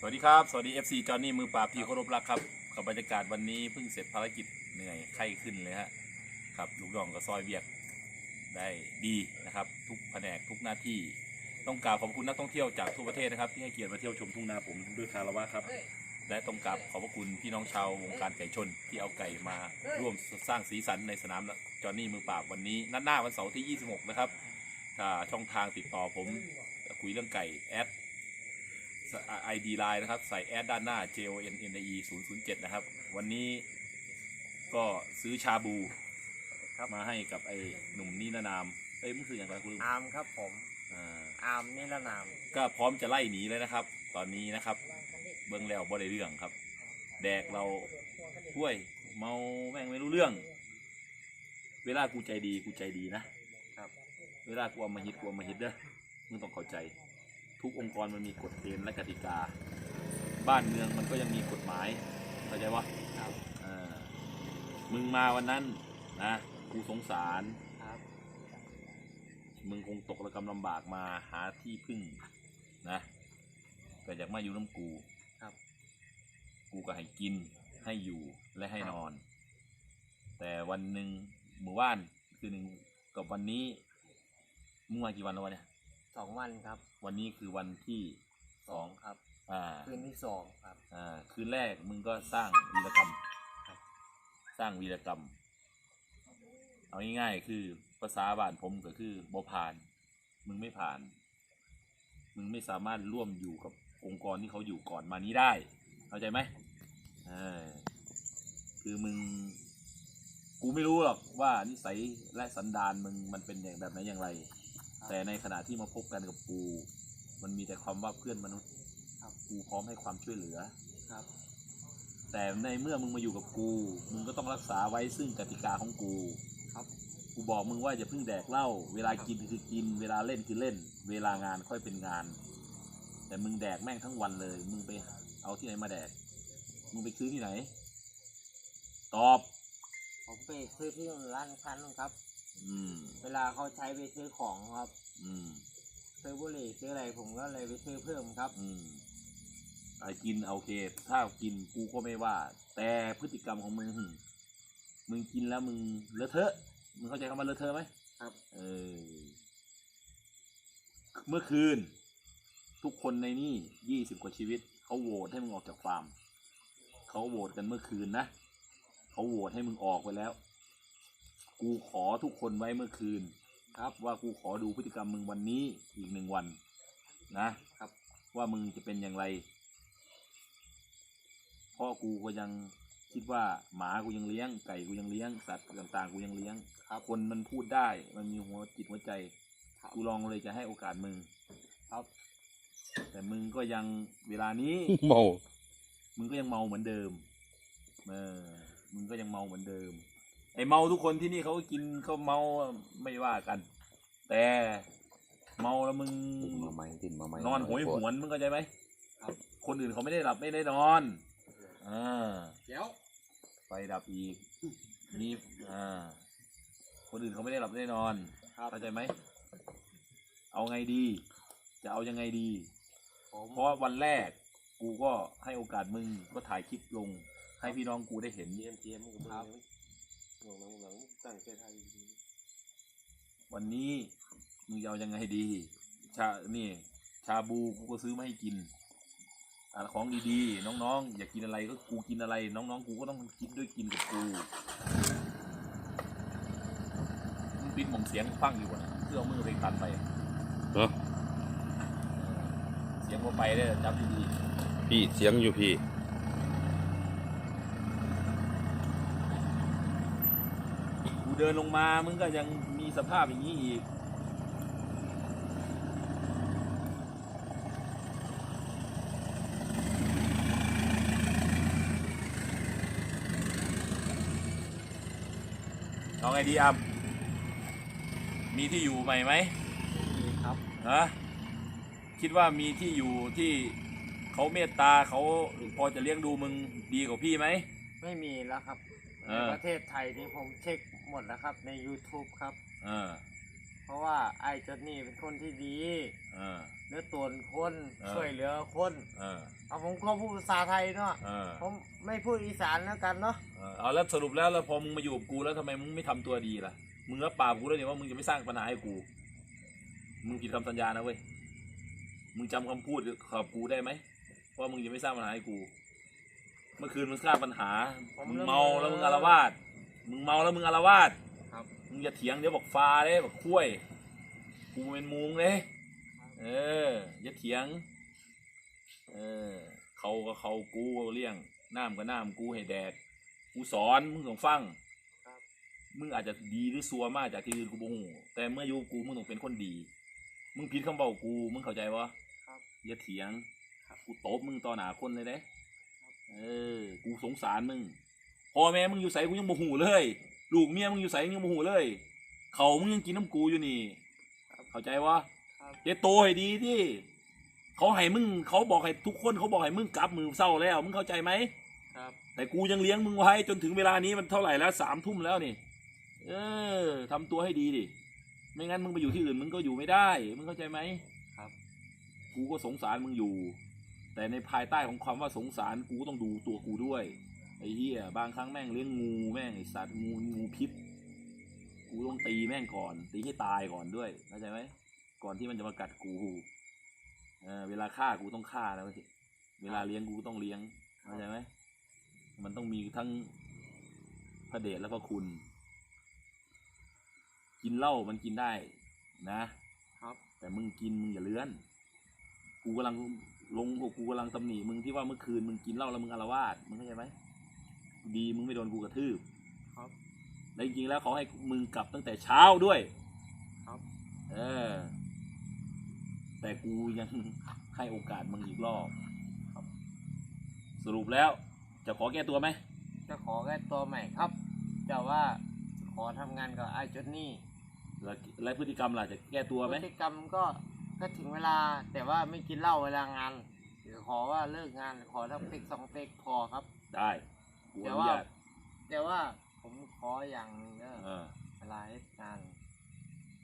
สวัสดีครับ สวัสดี FC จอห์นนี่มือปราบที่เคารพรักครับกับบรรยากาศวันนี้เพิ่งเสร็จภารกิจเหนื่อยไข้ขึ้นเลยฮะครับลูกน้องก็ซอยเบียกได้ดีนะครับ ทุกแผนกทุกหน้าที่ต้องกราบขอบคุณนักท่องเที่ยวจากทั่วประเทศนะครับ ที่ให้เกียรติมาเที่ยวชมทุ่งนาผมด้วยคารวะครับ และต้องกราบขอบพระคุณพี่น้องชาววงการไก่ชน ที่เอาไก่มาร่วมสร้างสีสันในสนามจอห์นนี่มือปราบวันนี้นัดหน้าวันเสาร์ที่ 26 นะครับถ้าช่องทางติดต่อผมคุยเรื่องไก่แอด ไอดีไลน์นะครับ ใส่แอดด้านหน้า J O N N E 0 0 7 นะครับ วันนี้ก็ซื้อชาบูครับมาให้กับไอ้หนุ่มนิรนาม เอ้ยมันคืออย่างไรคุณลุงอาร์มครับผมอ่าอาร์มนิรนาม ก็พร้อมจะไล่หนีเลยนะครับ ตอนนี้นะครับ เบิ้งแล้วบ่ได้เรื่องครับ แดกเราห้วย เมาแม่งไม่รู้เรื่อง เวลากูใจดีกูใจดีนะครับ เวลากูเอามาฮิตกูเอามาฮิตเด้อมึงต้องเข้าใจ ทุกองค์กรมันมีกฎเกณฑ์และกติกา บ้านเมืองมันก็ยังมีกฎหมายเข้าใจวะครับเออมึงมาวันนั้นนะกูสงสารครับมึงคงตกระกำลำบากมาหาที่พึ่งนะแต่อยากมาอยู่น้ำกูครับ กูก็ให้กินให้อยู่และให้นอน แต่วันหนึ่งหมู่บ้านคือหนึ่งกับวันนี้มึงมากี่วันแล้ววะเนี่ย สองวันครับ วันนี้คือวันที่สองครับ อ่า คืนที่สองครับ อ่า คืนแรกมึงก็สร้างวีรกรรมครับสร้างวีรกรรม เอาง่ายๆคือภาษาบ้านผมก็คือบ่ผ่าน มึงไม่ผ่าน มึงไม่สามารถร่วมอยู่กับองค์กรที่เขาอยู่ก่อนมานี้ได้ เข้าใจไหมเออคือมึงกูไม่รู้หรอกว่านิสัยและสันดานมึงมันเป็นอย่างแบบไหนอย่างไร แต่ในขณะที่มาพบกันกับกูมันมีแต่ความว่าเพื่อนมนุษย์ครับกูพร้อมให้ความช่วยเหลือครับ แต่ในเมื่อมึงมาอยู่กับกู มึงก็ต้องรักษาไว้ซึ่งกติกาของกูครับกูบอกมึงว่าอย่าเพิ่งแดกเหล้าเวลากินคือกิน เวลาเล่นคือเล่น เวลางานค่อยเป็นงาน แต่มึงแดกแม่งทั้งวันเลย มึงไปเอาที่ไหนมาแดก มึงไปซื้อที่ไหน ตอบ ผมไปซื้อที่ร้านค้านู่นครับอืมเวลาเขาใช้ไปซื้อของครับอืมซื้อบุหรี่ซื้ออะไรผมก็เลยไปซื้อเพิ่มครับ อืมไอ้กินโอเค ถ้ากินกูก็ไม่ว่า แต่พฤติกรรมของมึงหึมึงกินแล้วมึงเลอะเทอะมึงเข้าใจคำว่าเลอะเทอะไหมครับ เออ เมื่อคืน ทุกคนในนี่ยี่สิบกว่าชีวิต เขาโหวตให้มึงออกจากฟาร์มเขาโหวตกันเมื่อคืนนะเขาโหวตให้มึงออกไปแล้ว กูขอทุกคนไว้เมื่อคืน ครับว่ากูขอดูพฤติกรรมมึงวันนี้อีกหนึ่งวัน นะครับ ว่ามึงจะเป็นอย่างไรเพราะกูก็ยังคิดว่าหมากูยังเลี้ยงไก่กูยังเลี้ยงสัตว์ต่างๆกูยังเลี้ยงครับคนมันพูดได้มันมีหัวจิตหัวใจครับกูลองเลยจะให้โอกาสมึงครับ แต่มึงก็ยังเวลานี้เมา มึงก็ยังเมาเหมือนเดิมเออมึงก็ยังเมาเหมือนเดิม ไอเมาทุกคนที่นี่เขาก็กินเขาเมาไม่ว่ากัน แต่เมาแล้วมึงติดมาไหมติดมาไหมนอนโหยหวนมึงเข้าใจไหมครับ คนอื่นเขาไม่ได้หลับไม่ได้นอนอ่าเดี๋ยวไฟดับอีกนี่อ่าคนอื่นเขาไม่ได้หลับไม่ได้นอนครับเข้าใจไหมเอาไงดี จะเอายังไงดีผมเพราะวันแรกกูก็ให้โอกาสมึงก็ถ่ายคลิปลง ให้พี่น้องกูได้เห็นเจมเจมกับครับ หลังหลังตั้งใจไทยวันนี้มึงจะเอายังไงดี ชานี่ ชาบูกูก็ซื้อมาให้กินอะของดีๆ น้องๆ อยากกินอะไรก็กูกินอะไร น้องๆ กูก็ต้องกินด้วยกินกับกูมึงปิดหม่องเสียงฟังอยู่อะเพื่อเอามือไปตัดไปเนาะเสียงพอไปได้อจับดีพี่เสียงอยู่พี่ ๆกู เดินลงมามึงก็ยังมีสภาพอย่างนี้อีก เอาไงดีอัมมีที่อยู่ใหม่ไหมนี่ครับ ฮะคิดว่ามีที่อยู่ที่เขาเมตตาเขาพอจะเลี้ยงดูมึงดีกว่าพี่ไหม ไม่มีแล้วครับเอ ในอประเทศไทยนี่ผมเช็คหมดแล้วครับ ใน YouTube ครับ เออเพราะว่าไอ้จดนี่เป็นคนที่ดีเออเนื้อตนคนเออ ช่วยเหลือคนเออเอาผมก็พูดภาษาไทยเนาะเออผมไม่พูดอีสานแล้วกันเนาะเออเอาแล้วสรุปแล้วแล้วพอมึงมาอยู่กับกูแล้วทำไมมึงไม่ทำตัวดีล่ะ มึงรับปากกูแล้วเนี่ยว่ามึงจะไม่สร้างปัญหาให้กู มึงผิดคำสัญญานะเว้ย มึงจำคำพูดกับกูได้ไหมว่ามึงจะไม่สร้างปัญหาให้กู เมื่อคืนมึงสร้างปัญหามึงเมาแล้วมึงอารวาสมึงเมาแล้วมึงอารวาสครับ มึงอย่าเถียงเดี๋ยวบอกฟ้าเด้บอกคุ้ยกูเป็นมุงเลยเออ อย่าเถียง เออ เขาก็เขากูเลี้ยง น้ำก็น้ำกูให้แดกกูสอนมึงต้องฟัง ครับ มึงอาจจะดีหรือซัวมากจากที่อื่นกูบ่ฮู้แต่เมื่ออยู่กับกูมึงต้องเป็นคนดี มึงผิดคำบอกกูมึงเข้าใจวะครับอย่าเถียงครับกูตบมึงต่อหน้าคนเลยเด้ เออ กูสงสารมึง พ่อแม่มึงอยู่ใสกูยังบ่หูเลย ลูกเมียมึงอยู่ใสยังบ่หูเลย เขามึงยังกินน้ำกูอยู่นี่ เข้าใจวะครับเฮ็ดโตให้ดีที่เขาให้มึงเขาบอกให้ทุกคนเขาบอกให้มึงกลับมือเศร้าแล้ว มึงเข้าใจไหมครับ แต่กูยังเลี้ยงมึงไว้จนถึงเวลานี้มันเท่าไหร่แล้วสามทุ่มแล้วนี่ เออทำตัวให้ดีดิ ไม่งั้นมึงไปอยู่ที่อื่นมึงก็อยู่ไม่ได้ มึงเข้าใจไหมครับ กูก็สงสารมึงอยู่ แต่ในภายใต้ของความว่าสงสารกูก็ต้องดูตัวกูด้วยไอ้เหี้ยบางครั้งแม่งเลี้ยงงูแม่งไอ้สัตว์งูงูพิษ กูต้องตีแม่งก่อน ตีให้ตายก่อนด้วยเข้าใจไหมก่อนที่มันจะมากัดกูเออเวลาฆ่ากูต้องฆ่าแล้วสิเวลาเลี้ยงกูก็ต้องเลี้ยงเข้าใจไหมมันต้องมีทั้งพระเดชและพระคุณ กินเหล้ามันกินได้นะ ครับ แต่มึงกินมึงอย่าเลื้อน กูกำลัง ลงกูกำลังตำหนิมึงที่ว่าเมื่อคืนมึงกินเหล้าแล้วมึงอารวาสมึงเข้าใจไหมดีมึงไม่โดนกูกระทืบครับ และจริงๆแล้วเขาให้มึงกลับตั้งแต่เช้าด้วยครับ เออ แต่กูยังให้โอกาสมึงอีกรอบครับ สรุปแล้วจะขอแก้ตัวไหมจะขอแก้ตัวใหม่ครับแต่ว่าขอทำงานกับไอ้จดนี่และและพฤติกรรมล่ะจะแก้ตัวพไหมฤติกรรมก็ ก็ถึงเวลาแต่ว่าไม่กินเหล้าเวลางานขอว่าเลิกงานขอทั้งเป๊กสองเป๊กพอครับ ได้กูอแต่นุว่า ญาตแต่ว่าผมขออย่างหนึงเนเออะอเวลาเฮ็ดงาน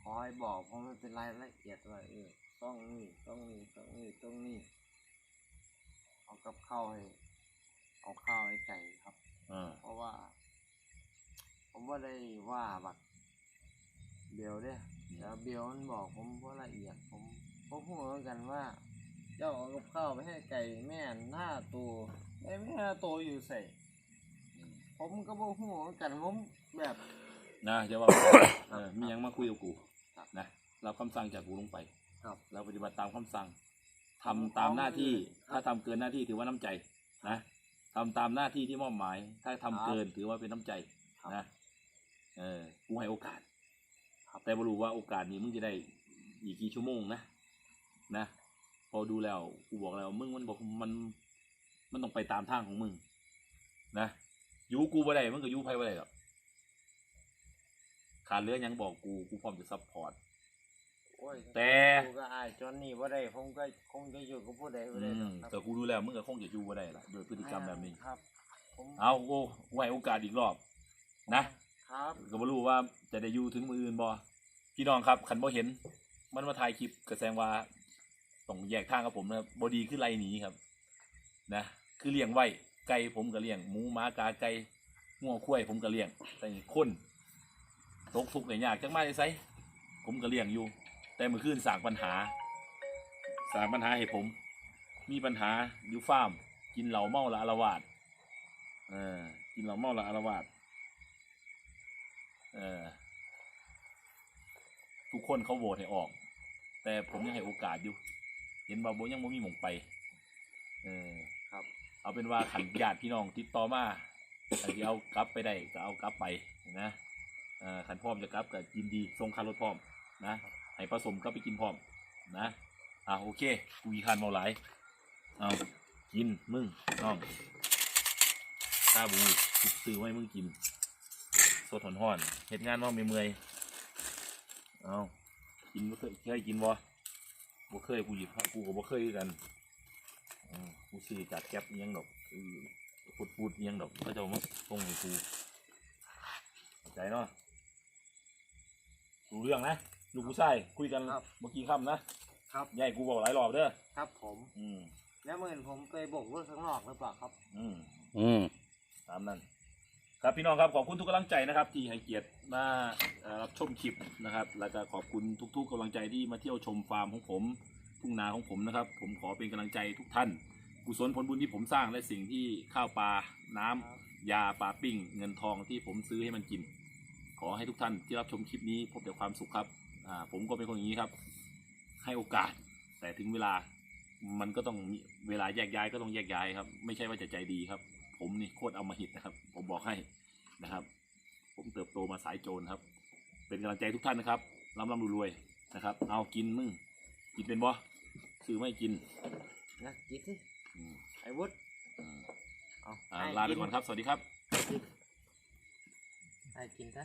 ขอให้บอกเพราะมันเป็นรายละเอียดว่าเออต้องนี่ต้องนี่ต้องนี่ต้องนี่เอากับข้าวให้เอาข้าวให้ไก่ครับ เออเพราะว่า ผมว่าได้ว่าบักเบลเนี่ย แล้วเบลมันบอกผมว่าละเอียดผมผมพูดเหมือนกันว่าเจ้าเอากับข้าวไปให้ไก่แม่หน้าตัวไอ้แม่หน้าตัวอยู่ใส่ ผมก็บอกพูดเหมือนกันผมแบบนะจะว่าเออมีหยังมาคุยกับกูครับ นะรับคำสั่งจากกูลงไป ครับ เราปฏิบัติตามคำสั่งทำตามหน้าที่ครับถ้าทำเกินหน้าที่ถือว่าน้ำใจนะทำตามหน้าที่ที่มอบหมาย ถ้าทำเกินถือว่าเป็นน้ำใจครับ นะเออกูให้โอกาส แต่ไม่รู้ว่าโอกาสนี้มึงจะได้อีกกี่ชั่วโมงนะนะพอดูแล้วกูบอกแล้วมึงมันบอกมันมันต้องไปตามทางของมึง นะอยูกูบ่ได้มึงก็อยูไพ่บ่ได้หรอกขาดเหลือหยังบอกกูกูพร้อมจะซัพพอร์ตโอ้ยแต่ผมก็อายจนนี่ว่าได้ผมก็คงจะอยู่กับผู้ใดผู้ใดอืหรมอกครับแต่กูดูแล้วมึงก็คงจะอยู่บ่ได้ละโดยพฤติกรรมแบบนี้ครับผมเอาโอ้กูให้โอกาสอีกรอบ นะ ครับก็บ่รู้ว่าจะได้อยู่ถึงมืออื่นบ่พี่น้องครับคันบ่เห็น มันมาถ่ายคลิปก็แสดงว่าต้องแยกทางกับผมนะบ่ดีคือไรหนีครับ นะคือเลี้ยงไว้ไก่ผมก็เลี้ยงหมูหมากาไก่งัวควายผมก็เลี้ยง แต่คนตกทุกข์ได้ยากจังมาได้ไสผมก็เลี้ยงอยู่ แต่เมื่อคืนสร้างปัญหาสร้างปัญหาให้ผม มีปัญหาอยู่ฟาร์ม กินเหล้าเมาละอารวาสเออกินเหล้าเมาละอารวาส เออทุกคนเขาโหวตให้ออก แต่ผมยังให้โอกาสอยู่ เห็นบ่าโบยังบ่มีหมองไป เออครับ เอาเป็นว่าขันญาติพี่น้องติดต่อมาใครที่เอากลับไปได้ก็เอากลับไปนะเออขันพร้อมจะกลับก็ยินดีส่งค่ารถพร้อมนะให้ผสมก็ไปกินพร้อมนะอะโอเคกูยีคันเมาหลายเอากินมึงน้องข้าบูกูซื้อไว้มึงกิน สดหอนหอนๆเหตุงานว่าไม่เมื่อยเอากินบ่เคยเคยกินบ่บ่เคยกูหยิบกูก็บ่เคยคือกันอืมกูซื้อจากแก๊ปอิหยังดอกอือพูดพูดอิหยังดอกเขาจะเอามาส่งให้กูเข้าใจเนาะรู้เรื่องนะลูกผู้ชายคุยกันครับ เมื่อกี้ค่ำนะครับ ยายกูบอกหลายรอบเด้อครับผม อืมแล้วเมื่อผมไปโบกรถข้างนอกหรือเปล่าครับ อืมอืมตามนั้น ครับพี่น้องครับขอบคุณทุกกำลังใจนะครับ ที่ให้เกียรติมารับชมคลิปนะครับ แล้วก็ขอบคุณทุกๆกำลังใจที่มาเที่ยวชมฟาร์มของผมทุ่งนาของผมนะครับ ผมขอเป็นกำลังใจทุกท่าน กุศลผลบุญที่ผมสร้างและสิ่งที่ข้าวปลาน้ำยาปลาปิ้ง เงินทองที่ผมซื้อให้มันกิน ขอให้ทุกท่านที่รับชมคลิปนี้พบแต่ความสุขครับผมก็เป็นคนอย่างนี้ครับ ให้โอกาส แต่ถึงเวลามันก็ต้องเวลาแยกย้ายก็ต้องแยกย้ายครับ ไม่ใช่ว่าจะใจดีครับ ผมนี่โคตรเอามาหิตนะครับ ผมบอกให้นะครับ ผมเติบโตมาสายโจรครับ เป็นกำลังใจทุกท่านนะครับร่ำร่ำรวยๆนะครับ เอากินมึงกินเป็นบ่ซื้อไม่กินนะกินสิอืมไอ้วุฒิอืมเอาอ่าให้ลาไปก่อนครับ สวัสดีครับ ให้กินซะ